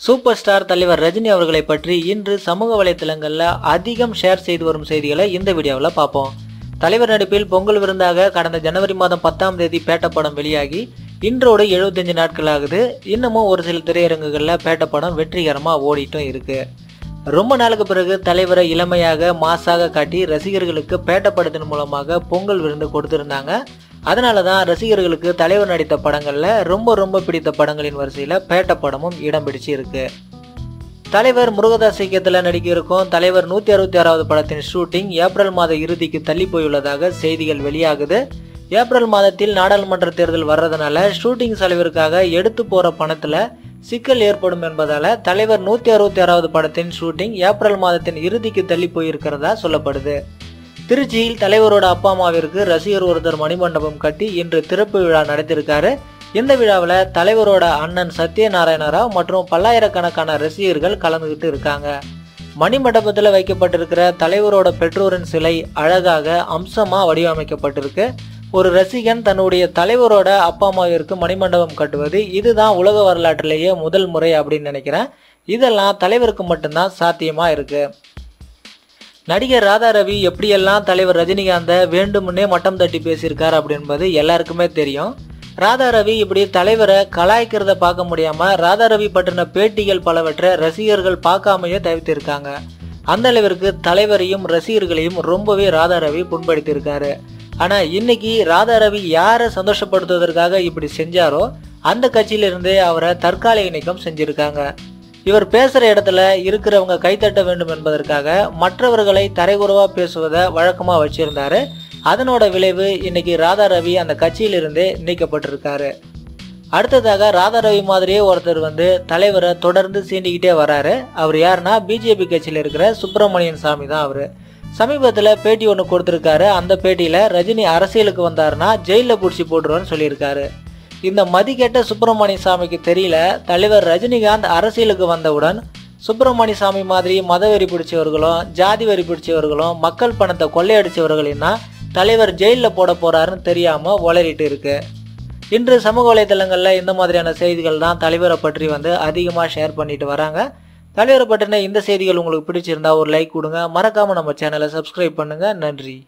Super star தலைவர் ரஜினி அவர்களை பற்றி இன்று சமூக வலைத்தளங்களில் அதிகம் ஷேர் செய்து வரும் செய்திகளை இந்த வீடியோவில் பார்ப்போம். தலைவர் நடிப்பில் பொங்கல் விருந்தாக கடந்த ஜனவரி மாதம் பத்தாம் தேதி பேட்ட படம் வெளியாகி இன்றோடு 75 நாட்கள் ஆகுது. இன்னமும் ஒரு சில திரையரங்குகளில் பேட்ட படம் வெற்றிகரமாக ஓடிட்டும் இருக்கு. ரொம்ப நாளுக்கு பிறகு தலைவரை இளமையாக மாசாக காட்டி ரசிகர்களுக்கு பேட்ட படத்தின் மூலமாக பொங்கல் விருந்து கொடுத்திருந்தாங்க அதனால தான் ரசிகர்களுக்கு தலைவர் நடித்த படங்களில் ரொம்ப ரொம்ப பிடித்த படங்களின் வரிசையில் பேட்ட படமும் இடம் பிடிச்சு இருக்கு. தலைவர் முருகதாஸ் இயக்கத்தில் நடிக்க இருக்கும் தலைவர் நூற்றி அறுபத்தி ஆறாவது படத்தின் ஷூட்டிங் ஏப்ரல் மாத இறுதிக்கு தள்ளி போயுள்ளதாக செய்திகள் வெளியாகுது. ஏப்ரல் மாதத்தில் நாடாளுமன்ற தேர்தல் வர்றதுனால ஷூட்டிங் செலவிற்காக எடுத்து போகிற பணத்தில் சிக்கல் ஏற்படும் என்பதால் தலைவர் நூற்றி அறுபத்தி ஆறாவது படத்தின் ஷூட்டிங் ஏப்ரல் மாதத்தின் இறுதிக்கு தள்ளி போயிருக்கிறதா சொல்லப்படுது. திருச்சியில் தலைவரோட அப்பா அம்மாவிற்கு ரசிகர் ஒருத்தர் மணிமண்டபம் கட்டி இன்று திறப்பு விழா நடத்தியிருக்காரு. இந்த விழாவில் தலைவரோட அண்ணன் சத்யநாராயண ராவ் மற்றும் பல்லாயிரக்கணக்கான ரசிகர்கள் கலந்துக்கிட்டு இருக்காங்க. மணிமண்டபத்தில் வைக்கப்பட்டிருக்கிற தலைவரோட பெற்றோரின் சிலை அழகாக அம்சமாக வடிவமைக்கப்பட்டிருக்கு. ஒரு ரசிகன் தன்னுடைய தலைவரோட அப்பா அம்மாவிற்கு மணிமண்டபம் கட்டுவது இதுதான் உலக வரலாற்றிலேயே முதல் முறை அப்படின்னு நினைக்கிறேன். இதெல்லாம் தலைவருக்கு மட்டும்தான் சாத்தியமாக இருக்குது நடிகர் ராதா ரவி எப்படியெல்லாம் தலைவர் ரஜினிகாந்தை வேண்டுமுன்னே மட்டம் தட்டி பேசியிருக்கார் அப்படின்பது எல்லாருக்குமே தெரியும். ராதா ரவி இப்படி தலைவரை கலாய்க்கிறத பார்க்க முடியாம ராதா ரவி பற்றின பேட்டிகள் பலவற்றை ரசிகர்கள் பார்க்காமையே தவிர்த்திருக்காங்க அந்த அளவிற்கு தலைவரையும் ரசிகர்களையும் ரொம்பவே ராதா ரவி புண்படுத்தியிருக்காரு. ஆனால் இன்னைக்கு ராதா ரவி யாரை சந்தோஷப்படுத்துவதற்காக இப்படி செஞ்சாரோ அந்த கட்சியிலிருந்தே அவரை தற்காலிக நீக்கம் செஞ்சிருக்காங்க. இவர் பேசுற இடத்துல இருக்கிறவங்க கைத்தட்ட வேண்டும் என்பதற்காக மற்றவர்களை தரைகுறவா பேசுவதை வழக்கமா வச்சிருந்தாரு. அதனோட விளைவு இன்னைக்கு ராதா ரவி அந்த கட்சியிலிருந்தே நீக்கப்பட்டிருக்காரு. அடுத்ததாக ராதா ரவி மாதிரியே ஒருத்தர் வந்து தலைவரை தொடர்ந்து சீண்டிக்கிட்டே வராரு. அவர் யாருன்னா பிஜேபி கட்சியில் இருக்கிற சுப்பிரமணியன் சாமி தான் அவரு. சமீபத்தில் பேட்டி ஒன்று கொடுத்துருக்காரு. அந்த பேட்டியில் ரஜினி அரசியலுக்கு வந்தாருன்னா ஜெயிலில் பிடிச்சி போட்டுருவான்னு சொல்லியிருக்காரு. இந்த மதிக்கெட்ட சுப்பிரமணிய சாமிக்கு தெரியல. தலைவர் ரஜினிகாந்த் அரசியலுக்கு வந்தவுடன் சுப்பிரமணிய சாமி மாதிரி மதவெறி பிடிச்சவர்களும் ஜாதி வரி பிடிச்சவர்களும் மக்கள் பணத்தை கொள்ளையடிச்சவர்கள்னா தலைவர் ஜெயிலில் போட போகிறாருன்னு தெரியாமல் உளறிட்டு இருக்கு. இன்று சமூக வலைதளங்களில் இந்த மாதிரியான செய்திகள் தான் தலைவரை பற்றி வந்து அதிகமாக ஷேர் பண்ணிட்டு வராங்க. தலைவரை பற்றின இந்த செய்திகள் உங்களுக்கு பிடிச்சிருந்தா ஒரு லைக் கொடுங்க. மறக்காமல் நம்ம சேனலை சப்ஸ்கிரைப் பண்ணுங்கள் நன்றி.